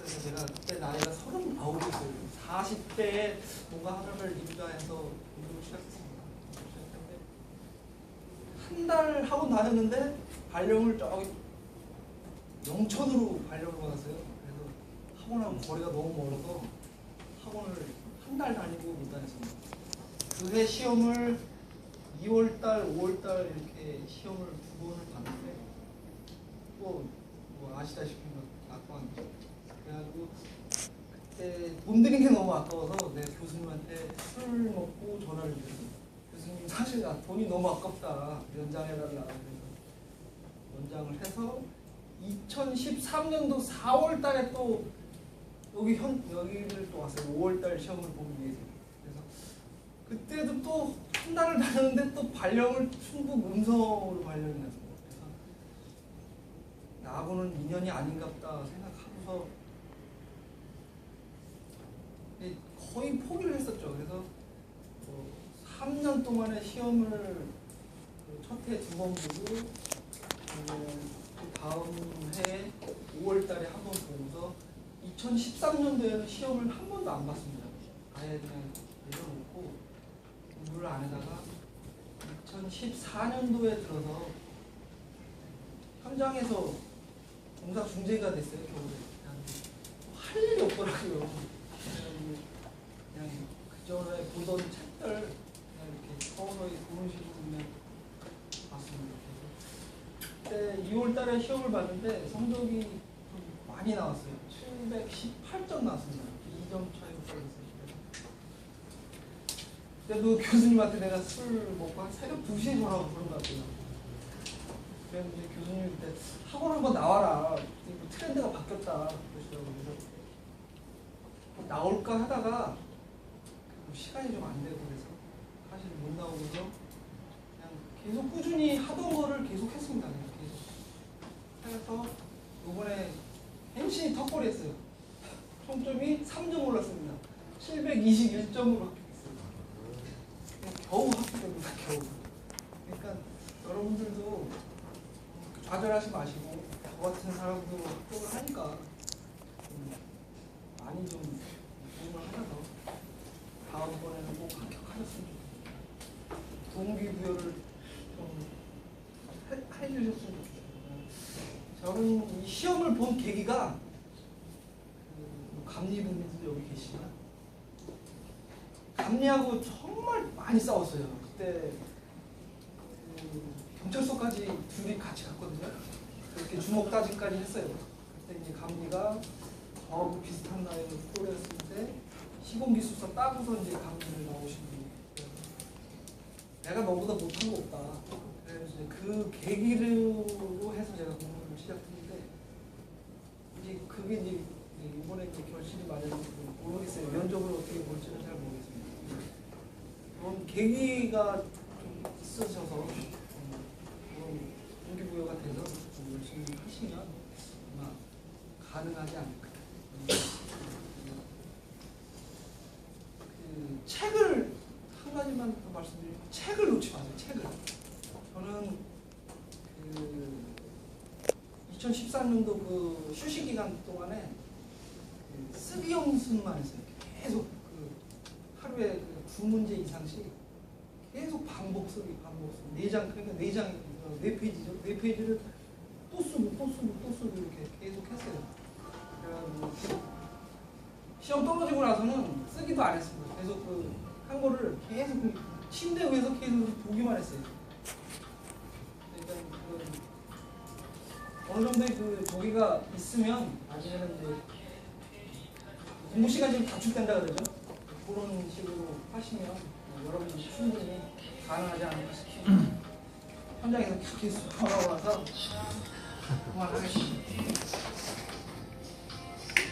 그래서 제가 그때 나이가 39이었어요. 40대에 뭔가 하나를 이루자 해서 운동을 시작했습니다. 시작했는데 한달 학원 다녔는데 발령을 저기 영천으로 발령을 받았어요. 그래서 학원하고 거리가 너무 멀어서 학원을 한 달 다니고 못 다녔습니다. 그해 시험을 2월달, 5월달 이렇게 시험을 두 번을 봤는데 뭐, 뭐 아시다시피 낙방이죠. 그때 돈 드는 게 너무 아까워서 내 교수님한테 술 먹고 전화를 드렸어요. 교수님 사실 나 돈이 너무 아깝다 연장해달라 그래서 연장을 해서 2013년도 4월 달에 또 여기 현 여기를 또 왔어요. 5월 달 시험을 보기 위해서. 그래서 그때도 또 한 달을 다녔는데 또 발령을 충북 음성으로 발령이 났어요. 그래서 나하고는 인연이 아닌갑다 생각하고서 네, 거의 포기를 했었죠. 그래서 어, 3년 동안의 시험을 그 첫해 두 번 보고 다음 해 5월 달에 한 번 보고서 2013년도에는 시험을 한 번도 안 봤습니다. 아예 그냥 내려놓고 공부를 안 하다가 2014년도에 들어서 현장에서 공사 중재가 됐어요 겨울에 할 일이 없더라고요 그냥 그 전에 보던 책들 이렇게 서서히 그런 식으로 봤습니다. 그때 2월달에 시험을 봤는데 성적이 좀 많이 나왔어요. 718점 나왔습니다. 2점 차이로 떨어졌어요. 그때도 교수님한테 내가 술 먹고 한 새벽 2시에 전화가 그런 것 같아요. 그래서 이제 교수님 그때 학원 한번 나와라. 이거 트렌드가 바뀌었다. 그러시더라고요. 그래서 나올까 하다가 그 시간이 좀 안 되고 그래서 사실 못 나오고서 그냥 계속 꾸준히 하던 거를 계속 했습니다. 계속 해서 이번에 MC 턱걸이 했어요. 총점이 3점 올랐습니다. 721점으로 합격했어요. 겨우 합격입니다. 겨우. 그러니까 여러분들도 좌절하지 마시고 저 같은 사람도 합격을 하니까 좀 많이 좀 좋겠어요. 동기부여를 좀 해, 해주셨으면 좋겠어요. 저는 이 시험을 본 계기가 그 감리분들도 여기 계시지만 감리하고 정말 많이 싸웠어요. 그때 그 경찰서까지 둘이 같이 갔거든요. 그렇게 주먹 다짐까지 했어요. 그때 이제 감리가 저하고 비슷한 나이로 또래였을 때 시공기술사 따고서 이제 감리를 나오신 분이에요. 내가 너보다 못한 거 없다. 그래서 그 계기로 해서 제가 공부를 시작했는데 이제 그게 이제 이번에 이제 결실이 마련이 모르겠어요. 면접을 어떻게 볼지는 잘 모르겠습니다. 그런 계기가 좀 있으셔서 동기부여가 돼서 좀 열심히 하시면 아마 가능하지 않을까. 음, 그 책을 한 가지만 더 말씀드리면 책을 놓지 마세요. 책을. 저는 그 2014년도 그 휴식 기간 동안에 그 연습만 했어요. 계속 그 하루에 그 두 문제 이상씩 계속 반복 쓰기, 반복 쓰기. 네 장, 그러니까 네 장, 네 페이지죠. 네 페이지를 또 쓰고 또 쓰고 또 쓰고 이렇게 계속 했어요. 그래가지고 시험 떨어지고 나서는 쓰기도 안 했습니다. 계속 그 한 거를 계속 그 침대 위에서 계속 보기만 했어요. 정도의 그 보기가 있으면 이제 공부 시간 좀 단축된다 그러죠. 그런 식으로 하시면 여러분이 충분히 가능하지 않을까 싶습니다. 현장에서 계속 걸어와서 그만하겠습니다.